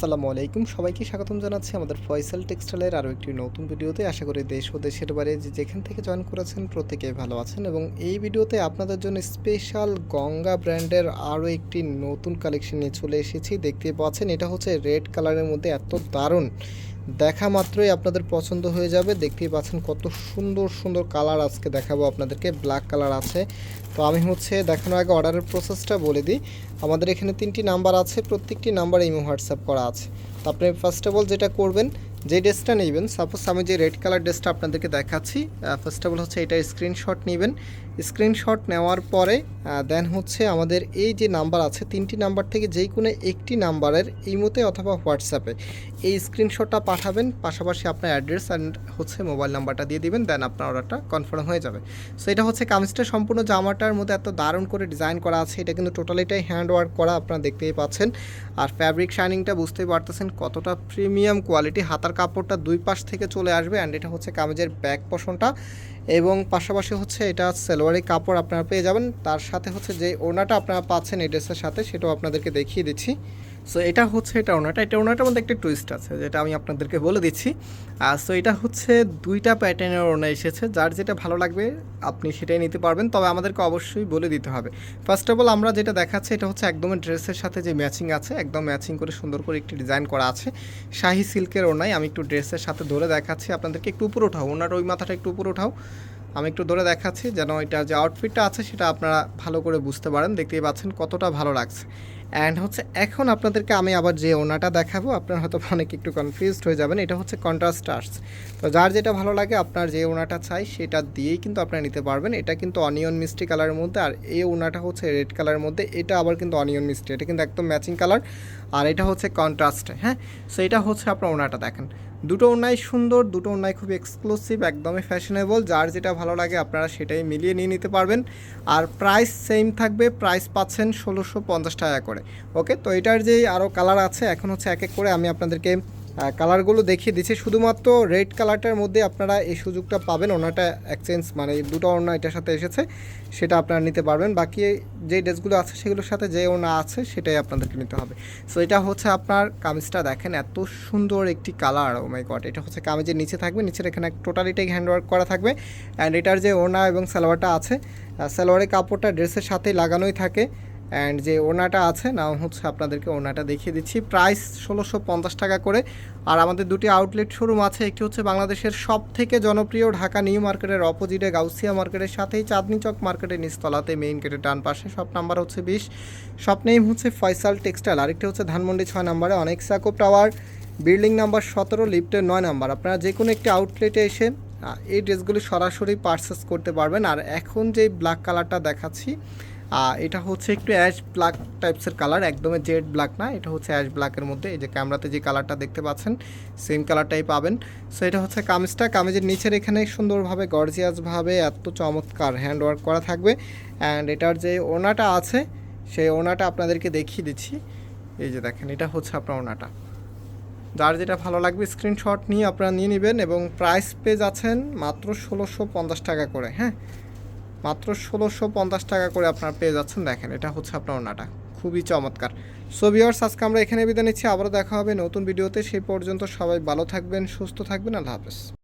আসসালামু আলাইকুম। সবাইকে স্বাগতম জানাচ্ছি আমাদের ফয়সাল টেক্সটাইলের আরও একটি নতুন ভিডিওতে। আশা করি দেশ ও দেশের বাইরে যে যেখান থেকে জয়েন করেছেন প্রত্যেকে ভালো আছেন এবং এই ভিডিওতে আপনাদের জন্য স্পেশাল গঙ্গা ব্র্যান্ডের আরও একটি নতুন কালেকশন নিয়ে চলে এসেছি। দেখতে পাচ্ছেন, এটা হচ্ছে রেড কালারের মধ্যে এত দারুণ। দেখা মাত্রই আপনাদের পছন্দ হয়ে যাবে। দেখতেই পাচ্ছেন কত সুন্দর সুন্দর কালার আজকে দেখাবো আপনাদেরকে। ব্ল্যাক কালার আছে। তো আমি হচ্ছে দেখানোর আগে অর্ডারের প্রসেসটা বলে দিই। আমাদের এখানে তিনটি নাম্বার আছে, প্রত্যেকটি নাম্বার ইমো হোয়াটসঅ্যাপ করা আছে। তো আপনি ফার্স্ট অফ অল যেটা করবেন, যে ড্রেসটা নেবেন সাপোজ আমি যে রেড কালার ড্রেসটা আপনাদেরকে দেখাচ্ছি ফার্স্ট অফ অল হচ্ছে এটা স্ক্রিনশট নেবেন। স্ক্রিনশট নেওয়ার পরে দেন হচ্ছে আমাদের এই যে নাম্বার আছে, তিনটি নাম্বার থেকে যেই কোনো একটি নাম্বারের ইমোতে অথবা হোয়াটসঅ্যাপে এই স্ক্রিনশটটা পাঠাবেন। পাশাপাশি আপনার অ্যাড্রেস অ্যান্ড হচ্ছে মোবাইল নাম্বারটা দিয়ে দিবেন, দেন আপনার অর্ডারটা কনফার্ম হয়ে যাবে। সো এটা হচ্ছে কামিজটা, সম্পূর্ণ জামাটার মধ্যে এত দারুণ করে ডিজাইন করা আছে, এটা কিন্তু টোটালিটাই হ্যান্ড ওয়ার্ক করা আপনারা দেখতেই পাচ্ছেন। আর ফ্যাব্রিক শাইনিংটা বুঝতেই পারতেছেন কতটা প্রিমিয়াম কোয়ালিটি হাতার কাপড়টা দুই পাশ থেকে চলে আসবে অ্যান্ড এটা হচ্ছে কামিজের ব্যাক পোষণটা এবং পাশাপাশি হচ্ছে এটা সেলোয়ারি কাপড় আপনারা পেয়ে যাবেন। তার সাথে হচ্ছে যে ওনাটা আপনারা পাচ্ছেন এই ড্রেসের সাথে, সেটাও আপনাদেরকে দেখিয়ে দিচ্ছি। সো এটা হচ্ছে এটা ওনাটা এটা ওনাটার মধ্যে একটা টুইস্ট আছে, যেটা আমি আপনাদেরকে বলে দিচ্ছি। আর সো এটা হচ্ছে দুইটা প্যাটার্নের ওনা এসেছে। যার যেটা ভালো লাগবে, আপনি সেটাই নিতে পারবেন। তবে আমাদেরকে অবশ্যই বলে দিতে হবে। ফার্স্ট অফ অল আমরা যেটা দেখাচ্ছি, এটা হচ্ছে একদম ড্রেসের সাথে যে ম্যাচিং আছে, একদম ম্যাচিং করে সুন্দর করে একটি ডিজাইন করা আছে। শাহি সিল্কের ওনাই আমি একটু ড্রেসের সাথে ধরে দেখাচ্ছি। আপনাদেরকে একটু উপরে ওঠাও ওনার ওই মাথাটা একটু উপরে ওঠাও আমি একটু ধরে দেখাচ্ছি যেন এটা যে আউটফিটটা আছে সেটা আপনারা ভালো করে বুঝতে পারেন। দেখতেই পাচ্ছেন কতটা ভালো লাগছে। অ্যান্ড হচ্ছে এখন আপনাদেরকে আমি আবার যে ওনাটা দেখাবো, আপনার হয়তো অনেক একটু কনফিউজড হয়ে যাবেন। এটা হচ্ছে কন্ট্রাস্ট আর্টস তো যার যেটা ভালো লাগে, আপনার যে ওনাটা চাই, সেটা দিয়েই কিন্তু আপনারা নিতে পারবেন। এটা কিন্তু অনিয়ন মিষ্টি কালারের মধ্যে, আর এই ওনাটা হচ্ছে রেড কালারের মধ্যে, এটা আবার কিন্তু অনিয়ন মিষ্টি এটা কিন্তু একদম ম্যাচিং কালার আর এটা হচ্ছে কন্ট্রাস্টে হ্যাঁ? সো এটা হচ্ছে আপনার ওনাটা দেখেন। দুটো ওনাই সুন্দর, দুটো ওনাই খুব এক্সক্লুসিভ একদমই ফ্যাশনেবল যার যেটা ভালো লাগে, আপনারা সেটাই মিলিয়ে নিয়ে নিতে পারবেন। আর প্রাইস সেম থাকবে প্রাইস পাচ্ছেন ষোলোশো পঞ্চাশ টাকা করে। ওকে তো এটার যে আরও কালার আছে, এখন হচ্ছে এক এক করে আমি আপনাদেরকে কালারগুলো দেখিয়ে দিচ্ছি। শুধুমাত্র রেড কালারটার মধ্যে আপনারা এই সুযোগটা পাবেন। ওনাটা এক্সচেঞ্জ মানে দুটো ওনা এটার সাথে এসেছে, সেটা আপনারা নিতে পারবেন। বাকি যে ড্রেসগুলো আছে, সেগুলোর সাথে যে ওনা আছে, সেটাই আপনাদেরকে নিতে হবে। সো এটা হচ্ছে আপনার কামিজটা দেখেন, এত সুন্দর একটি কালার ও মাই গড এটা হচ্ছে কামিজের নিচে থাকবে, নিচের এখানে টোটালিটাই হ্যান্ডওয়ার্ক করা থাকবে। অ্যান্ড এটার যে ওনা এবং সালোয়ারটা আছে সালোয়ারের কাপড়টা ড্রেসের সাথেই লাগানোই থাকে। অ্যান্ড যে ওনাটা আছে নাম হচ্ছে আপনাদেরকে ওনাটা দেখিয়ে দিচ্ছি। প্রাইস ষোলোশো পঞ্চাশ টাকা করে। আর আমাদের দুটি আউটলেট শোরুম আছে। একটি হচ্ছে বাংলাদেশের সব থেকে জনপ্রিয় ঢাকা নিউ মার্কেটের অপোজিটে গাউসিয়া মার্কেটের সাথেই চাঁদনি চক মার্কেটের নিচতলাতে মেইন গেটের ডান পাশে। সব নাম্বার হচ্ছে বিশ। সব নেম হচ্ছে ফয়সাল টেক্সটাইল আরেকটি হচ্ছে ধানমন্ডি ছয় নাম্বারে অনেক সাকোপ টাওয়ার। বিল্ডিং নাম্বার সতেরো লিফটের নয় নাম্বার। আপনারা যে কোনো একটি আউটলেটে এসে এই ড্রেসগুলি সরাসরি পারচেস করতে পারবেন। আর এখন যে ব্ল্যাক কালারটা দেখাচ্ছি এটা হচ্ছে একটু অ্যাশ ব্ল্যাক টাইপসের কালার একদমই জেড ব্ল্যাক না, এটা হচ্ছে অ্যাশ ব্ল্যাকের মধ্যে। এই যে ক্যামেরাতে যে কালারটা দেখতে পাচ্ছেন সেম কালারটাই পাবেন। সো এটা হচ্ছে কামিজটা। কামিজের নিচের এখানে সুন্দরভাবে গর্জিয়াসভাবে এত চমৎকার হ্যান্ড ওয়ার্ক করা থাকবে। অ্যান্ড এটার যে ওনাটা আছে, সেই ওনাটা আপনাদেরকে দেখিয়ে দিচ্ছি। এই যে দেখেন, এটা হচ্ছে আপনার ওনাটা। যার যেটা ভালো লাগবে স্ক্রিনশট নিয়ে আপনারা নিয়ে নেবেন এবং প্রাইস পেয়ে যাচ্ছেন মাত্র ষোলোশো পঞ্চাশ টাকা করে হ্যাঁ? মাত্র ষোলোশো পঞ্চাশ টাকা করে আপনারা পেয়ে যাচ্ছেন, দেখেন, এটা হচ্ছে আপনার ওনাটা খুবই চমৎকার। সো ভিওর্স আজকে আমরা এখানে বিদায় নিচ্ছি। আবারও দেখা হবে নতুন ভিডিওতে। সেই পর্যন্ত সবাই ভালো থাকবেন, সুস্থ থাকবেন। আল্লাহ হাফেজ।